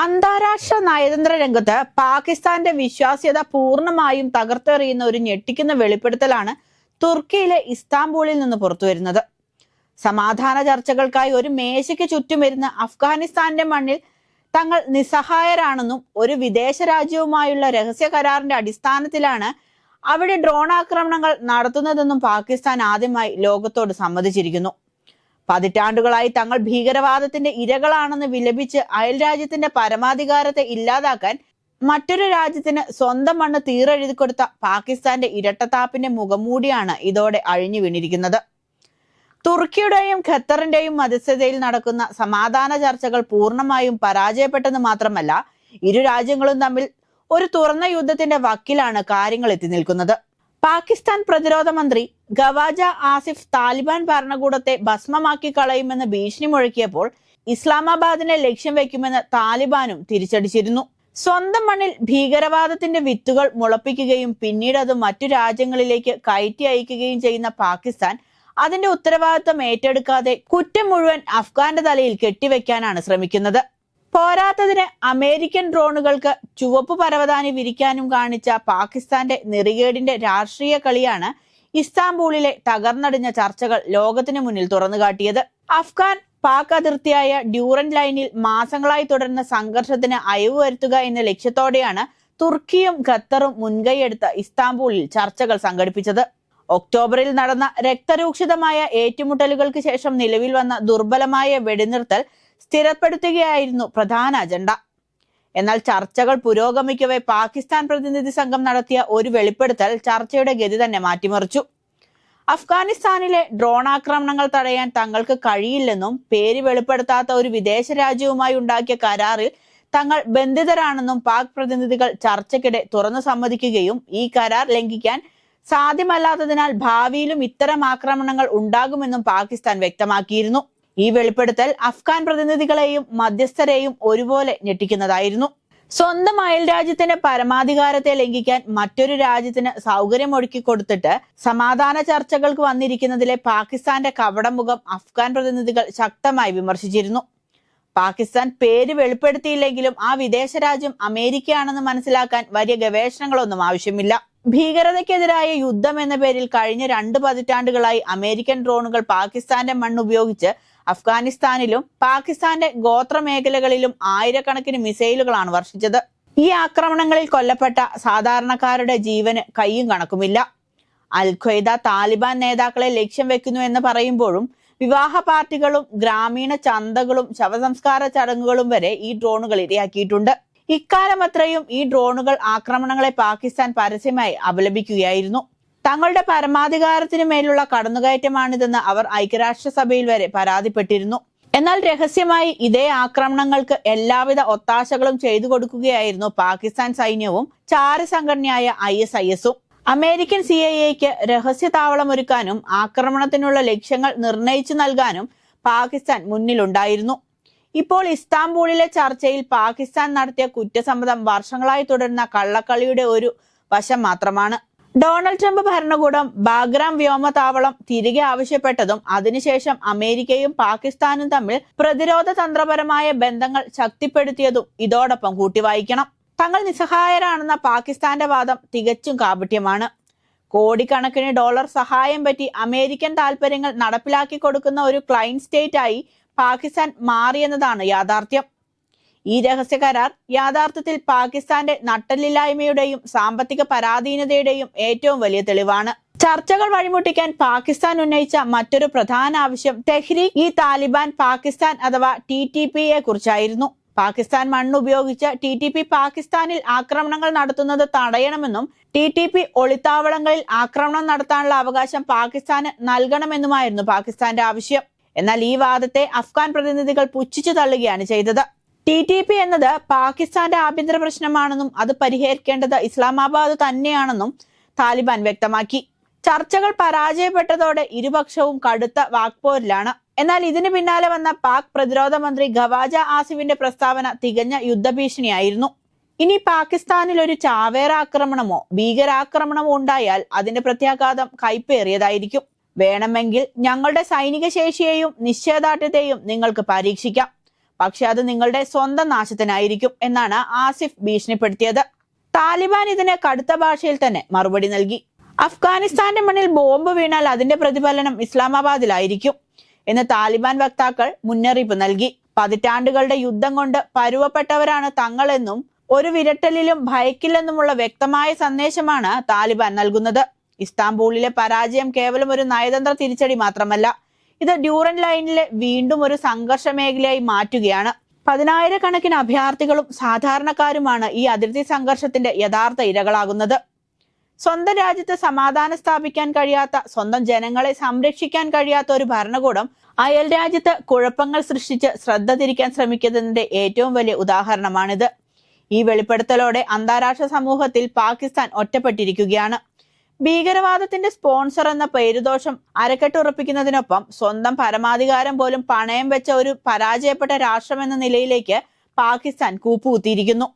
അന്താരാഷ്ട്ര നയതന്ത്ര രംഗത്ത് പാകിസ്ഥാന്റെ വിശ്വാസ്യത പൂർണമായും തകർത്തെറിയുന്ന ഒരു ഞെട്ടിക്കുന്ന വെളിപ്പെടുത്തലാണ് തുർക്കിയിലെ ഇസ്താംബൂളിൽ നിന്ന് പുറത്തുവരുന്നത്. സമാധാന ചർച്ചകൾക്കായി ഒരു മേശയ്ക്ക് ചുറ്റും വരുന്ന അഫ്ഗാനിസ്ഥാന്റെ മണ്ണിൽ തങ്ങൾ നിസ്സഹായരാണെന്നും ഒരു വിദേശ രാജ്യവുമായുള്ള രഹസ്യ കരാറിന്റെ അടിസ്ഥാനത്തിലാണ് അവിടെ ഡ്രോൺ ആക്രമണങ്ങൾ നടത്തുന്നതെന്നും പാകിസ്ഥാൻ ആദ്യമായി ലോകത്തോട് സമ്മതിച്ചിരിക്കുന്നു. പതിറ്റാണ്ടുകളായി തങ്ങൾ ഭീകരവാദത്തിന്റെ ഇരകളാണെന്ന് വിലപിച്ച് അയൽ രാജ്യത്തിന്റെ പരമാധികാരത്തെ ഇല്ലാതാക്കാൻ മറ്റൊരു രാജ്യത്തിന് സ്വന്തം മണ്ണ് തീറെഴുതി കൊടുത്ത പാകിസ്ഥാന്റെ ഇരട്ടത്താപ്പിന്റെ മുഖംമൂടിയാണ് ഇതോടെ അഴിഞ്ഞു വീണിരിക്കുന്നത്. തുർക്കിയുടെയും ഖത്തറിന്റെയും മധ്യസ്ഥതയിൽ നടക്കുന്ന സമാധാന ചർച്ചകൾ പൂർണമായും പരാജയപ്പെട്ടെന്ന് മാത്രമല്ല ഇരു രാജ്യങ്ങളും തമ്മിൽ ഒരു തുറന്ന യുദ്ധത്തിന്റെ വക്കിലാണ് കാര്യങ്ങൾ എത്തി നിൽക്കുന്നത്. പാകിസ്ഥാൻ പ്രതിരോധ മന്ത്രി ഗവാജ ആസിഫ് താലിബാൻ ഭരണകൂടത്തെ ഭസ്മമാക്കി കളയുമെന്ന് ഭീഷണി മുഴക്കിയപ്പോൾ ഇസ്ലാമാബാദിനെ ലക്ഷ്യം വെക്കുമെന്ന് താലിബാനും തിരിച്ചടിച്ചിരുന്നു. സ്വന്തം മണ്ണിൽ ഭീകരവാദത്തിന്റെ വിത്തുകൾ മുളപ്പിക്കുകയും പിന്നീട് അത് മറ്റു രാജ്യങ്ങളിലേക്ക് കയറ്റി അയക്കുകയും ചെയ്യുന്ന പാകിസ്ഥാൻ അതിന്റെ ഉത്തരവാദിത്തം ഏറ്റെടുക്കാതെ കുറ്റം മുഴുവൻ അഫ്ഗാന്റെ തലയിൽ കെട്ടിവെക്കാനാണ് ശ്രമിക്കുന്നത്. പോരാത്തതിന് അമേരിക്കൻ ഡ്രോണുകൾക്ക് ചുവപ്പ് പരവതാനി വിരിക്കാനും കാണിച്ച പാകിസ്ഥാന്റെ നെറികേടിന്റെ രാഷ്ട്രീയ കളിയാണ് ഇസ്താംബൂളിലെ തകർന്നടിഞ്ഞ ചർച്ചകൾ ലോകത്തിന് മുന്നിൽ തുറന്നുകാട്ടിയത്. അഫ്ഗാൻ പാക് അതിർത്തിയായ ഡ്യൂറൻ ലൈനിൽ മാസങ്ങളായി തുടരുന്ന സംഘർഷത്തിന് അയവ് വരുത്തുക എന്ന ലക്ഷ്യത്തോടെയാണ് തുർക്കിയും ഖത്തറും മുൻകൈയെടുത്ത് ഇസ്താംബൂളിൽ ചർച്ചകൾ സംഘടിപ്പിച്ചത്. ഒക്ടോബറിൽ നടന്ന രക്തരൂക്ഷിതമായ ഏറ്റുമുട്ടലുകൾക്ക് ശേഷം നിലവിൽ വന്ന ദുർബലമായ വെടിനിർത്തൽ സ്ഥിരപ്പെടുത്തുകയായിരുന്നു പ്രധാന അജണ്ട. എന്നാൽ ചർച്ചകൾ പുരോഗമിക്കവേ പാകിസ്ഥാൻ പ്രതിനിധി സംഘം നടത്തിയ ഒരു വെളിപ്പെടുത്തൽ ചർച്ചയുടെ ഗതി തന്നെ മാറ്റിമറിച്ചു. അഫ്ഗാനിസ്ഥാനിലെ ഡ്രോൺ ആക്രമണങ്ങൾ തടയാൻ തങ്ങൾക്ക് കഴിയില്ലെന്നും പേര് വെളിപ്പെടുത്താത്ത ഒരു വിദേശ രാജ്യവുമായി ഉണ്ടാക്കിയ കരാറിൽ തങ്ങൾ ബന്ധിതരാണെന്നും പാക് പ്രതിനിധികൾ ചർച്ചയ്ക്കിടെ തുറന്നു സമ്മതിക്കുകയും ഈ കരാർ ലംഘിക്കാൻ സാധ്യമല്ലാത്തതിനാൽ ഭാവിയിലും ഇത്തരം ആക്രമണങ്ങൾ ഉണ്ടാകുമെന്നും പാകിസ്ഥാൻ വ്യക്തമാക്കിയിരുന്നു. ഈ വെളിപ്പെടുത്തൽ അഫ്ഗാൻ പ്രതിനിധികളെയും മധ്യസ്ഥരെയും ഒരുപോലെ ഞെട്ടിക്കുന്നതായിരുന്നു. സ്വന്തം അയൽ രാജ്യത്തിന്റെ പരമാധികാരത്തെ ലംഘിക്കാൻ മറ്റൊരു രാജ്യത്തിന് സൗകര്യമൊരുക്കി കൊടുത്തിട്ട് സമാധാന ചർച്ചകൾക്ക് വന്നിരിക്കുന്നതിലെ പാകിസ്ഥാന്റെ കവടമുഖം അഫ്ഗാൻ പ്രതിനിധികൾ ശക്തമായി വിമർശിച്ചിരുന്നു. പാകിസ്ഥാൻ പേര് വെളിപ്പെടുത്തിയില്ലെങ്കിലും ആ വിദേശ രാജ്യം അമേരിക്കയാണെന്ന് മനസ്സിലാക്കാൻ വലിയ ഗവേഷണങ്ങളൊന്നും ആവശ്യമില്ല. ഭീകരതയ്ക്കെതിരായ യുദ്ധം എന്ന പേരിൽ കഴിഞ്ഞ രണ്ട് പതിറ്റാണ്ടുകളായി അമേരിക്കൻ ഡ്രോണുകൾ പാകിസ്ഥാന്റെ മണ്ണ് ഉപയോഗിച്ച് അഫ്ഗാനിസ്ഥാനിലും പാകിസ്ഥാന്റെ ഗോത്രമേഖലകളിലും ആയിരക്കണക്കിന് മിസൈലുകളാണ് വർഷിച്ചത്. ഈ ആക്രമണങ്ങളിൽ കൊല്ലപ്പെട്ട സാധാരണക്കാരുടെ ജീവന് കൈയും കണക്കുമില്ല. അൽ ഖ്വയ്ദ താലിബാൻ നേതാക്കളെ ലക്ഷ്യം വെക്കുന്നു എന്ന് പറയുമ്പോഴും വിവാഹ പാർട്ടികളും ഗ്രാമീണ ചന്തകളും ശവസംസ്കാര ചടങ്ങുകളും വരെ ഈ ഡ്രോണുകൾ ഇരയാക്കിയിട്ടുണ്ട്. ഇക്കാലം അത്രയും ഈ ഡ്രോണുകൾ ആക്രമണങ്ങളെ പാകിസ്ഥാൻ പരസ്യമായി അപലപിക്കുകയായിരുന്നു. തങ്ങളുടെ പരമാധികാരത്തിനു മേലുള്ള കടന്നുകയറ്റമാണിതെന്ന് അവർ ഐക്യരാഷ്ട്രസഭയിൽ വരെ പരാതിപ്പെട്ടിരുന്നു. എന്നാൽ രഹസ്യമായി ഇതേ ആക്രമണങ്ങൾക്ക് എല്ലാവിധ ഒത്താശകളും ചെയ്തു കൊടുക്കുകയായിരുന്നു പാകിസ്ഥാൻ സൈന്യവും ചാരസംഘടനയായ ഐ എസ് ഐ എസും. അമേരിക്കൻ സി ഐ എക്ക് രഹസ്യ താവളമൊരുക്കാനും ആക്രമണത്തിനുള്ള ലക്ഷ്യങ്ങൾ നിർണയിച്ചു നൽകാനും പാകിസ്ഥാൻ മുന്നിലുണ്ടായിരുന്നു. ഇപ്പോൾ ഇസ്താംബൂളിലെ ചർച്ചയിൽ പാകിസ്ഥാൻ നടത്തിയ കുറ്റസമ്മതം വർഷങ്ങളായി തുടരുന്ന കള്ളക്കളിയുടെ ഒരു വശം മാത്രമാണ്. ഡൊണാൾഡ് ട്രംപ് ഭരണകൂടം ബാഗ്രാം വ്യോമതാവളം തിരികെ ആവശ്യപ്പെട്ടതും അതിനുശേഷം അമേരിക്കയും പാകിസ്ഥാനും തമ്മിൽ പ്രതിരോധ തന്ത്രപരമായ ബന്ധങ്ങൾ ശക്തിപ്പെടുത്തിയതും ഇതോടൊപ്പം കൂട്ടിവായിക്കണം. തങ്ങൾ നിസ്സഹായരാണെന്ന പാകിസ്ഥാന്റെ വാദം തികച്ചും കാപട്യമാണ്. കോടിക്കണക്കിന് ഡോളർ സഹായം പറ്റി അമേരിക്കൻ താൽപര്യങ്ങൾ നടപ്പിലാക്കി കൊടുക്കുന്ന ഒരു ക്ലൈൻ സ്റ്റേറ്റായി പാകിസ്ഥാൻ മാറിയെന്നതാണ് യാഥാർത്ഥ്യം. ഈ രഹസ്യ കരാർ യാഥാർത്ഥ്യത്തിൽ പാകിസ്ഥാന്റെ നട്ടലില്ലായ്മയുടെയും സാമ്പത്തിക പരാധീനതയുടെയും ഏറ്റവും വലിയ തെളിവാണ്. ചർച്ചകൾ വഴിമുട്ടിക്കാൻ പാകിസ്ഥാൻ ഉന്നയിച്ച മറ്റൊരു പ്രധാന ആവശ്യം തെഹ്രീഖ് ഈ താലിബാൻ പാകിസ്ഥാൻ അഥവാ ടി ടി പിയെ കുറിച്ചായിരുന്നു. പാകിസ്ഥാൻ മണ്ണുപയോഗിച്ച് ടി ടി പി പാകിസ്ഥാനിൽ ആക്രമണങ്ങൾ നടത്തുന്നത് തടയണമെന്നും ടി ടി പി ഒളിത്താവളങ്ങളിൽ ആക്രമണം നടത്താനുള്ള അവകാശം പാകിസ്ഥാന് നൽകണമെന്നുമായിരുന്നു പാകിസ്ഥാന്റെ ആവശ്യം. എന്നാൽ ഈ വാദത്തെ അഫ്ഗാൻ പ്രതിനിധികൾ പുച്ഛിച്ചു തള്ളുകയാണ് ചെയ്തത്. ടി ടി പി എന്നത് പാകിസ്ഥാന്റെ ആഭ്യന്തര പ്രശ്നമാണെന്നും അത് പരിഹരിക്കേണ്ടത് ഇസ്ലാമാബാദ് തന്നെയാണെന്നും താലിബാൻ വ്യക്തമാക്കി. ചർച്ചകൾ പരാജയപ്പെട്ടതോടെ ഇരുപക്ഷവും കടുത്ത വാക്പോരിലാണ്. എന്നാൽ ഇതിനു പിന്നാലെ വന്ന പാക് പ്രതിരോധ മന്ത്രി ഖവാജ ആസിഫിന്റെ പ്രസ്താവന തികഞ്ഞ യുദ്ധഭീഷണിയായിരുന്നു. ഇനി പാകിസ്ഥാനിൽ ഒരു ചാവേർ ആക്രമണമോ ഭീകരാക്രമണമോ ഉണ്ടായാൽ അതിന്റെ പ്രത്യാഘാതം കൈപ്പേറിയതായിരിക്കും വേണമെങ്കിൽ ഞങ്ങളുടെ സൈനിക ശേഷിയെയും നിശ്ചയദാർഢ്യത്തെയും നിങ്ങൾക്ക് പരീക്ഷിക്കാം. പക്ഷെ അത് നിങ്ങളുടെ സ്വന്തം നാശത്തിനായിരിക്കും എന്നാണ് ആസിഫ് ഭീഷണിപ്പെടുത്തിയത്. താലിബാൻ ഇതിന് കടുത്ത ഭാഷയിൽ തന്നെ മറുപടി നൽകി. അഫ്ഗാനിസ്ഥാന്റെ മണ്ണിൽ ബോംബ് വീണാൽ അതിന്റെ പ്രതിഫലനം ഇസ്ലാമാബാദിലായിരിക്കും എന്ന് താലിബാൻ വക്താക്കൾ മുന്നറിയിപ്പ് നൽകി. പതിറ്റാണ്ടുകളുടെ യുദ്ധം കൊണ്ട് പരുവപ്പെട്ടവരാണ് തങ്ങളെന്നും ഒരു വിരട്ടലിലും ഭയക്കില്ലെന്നുമുള്ള വ്യക്തമായ സന്ദേശമാണ് താലിബാൻ നൽകുന്നത്. ഇസ്താംബൂളിലെ പരാജയം കേവലം ഒരു നയതന്ത്ര തിരിച്ചടി മാത്രമല്ല ഇത് ഡ്യൂറൻ ലൈനിലെ വീണ്ടും ഒരു സംഘർഷ മേഖലയായി മാറ്റുകയാണ്. പതിനായിരക്കണക്കിന് അഭയാർത്ഥികളും സാധാരണക്കാരുമാണ് ഈ അതിർത്തി സംഘർഷത്തിന്റെ യഥാർത്ഥ ഇരകളാകുന്നത്. സ്വന്തം രാജ്യത്ത് സമാധാനം സ്ഥാപിക്കാൻ കഴിയാത്ത സ്വന്തം ജനങ്ങളെ സംരക്ഷിക്കാൻ കഴിയാത്ത ഒരു ഭരണകൂടം അയൽ രാജ്യത്ത് കുഴപ്പങ്ങൾ സൃഷ്ടിച്ച് ശ്രദ്ധ തിരിക്കാൻ ശ്രമിക്കുന്നതിന്റെ ഏറ്റവും വലിയ ഉദാഹരണമാണിത്. ഈ വെളിപ്പെടുത്തലോടെ അന്താരാഷ്ട്ര സമൂഹത്തിൽ പാകിസ്ഥാൻ ഒറ്റപ്പെട്ടിരിക്കുകയാണ്. ഭീകരവാദത്തിന്റെ സ്പോൺസർ എന്ന പേരുദോഷം അരക്കെട്ടുറപ്പിക്കുന്നതിനൊപ്പം സ്വന്തം പരമാധികാരം പോലും പണയം വെച്ച ഒരു പരാജയപ്പെട്ട രാഷ്ട്രമെന്ന നിലയിലേക്ക് പാകിസ്ഥാൻ കൂപ്പുകുത്തിയിരിക്കുന്നു.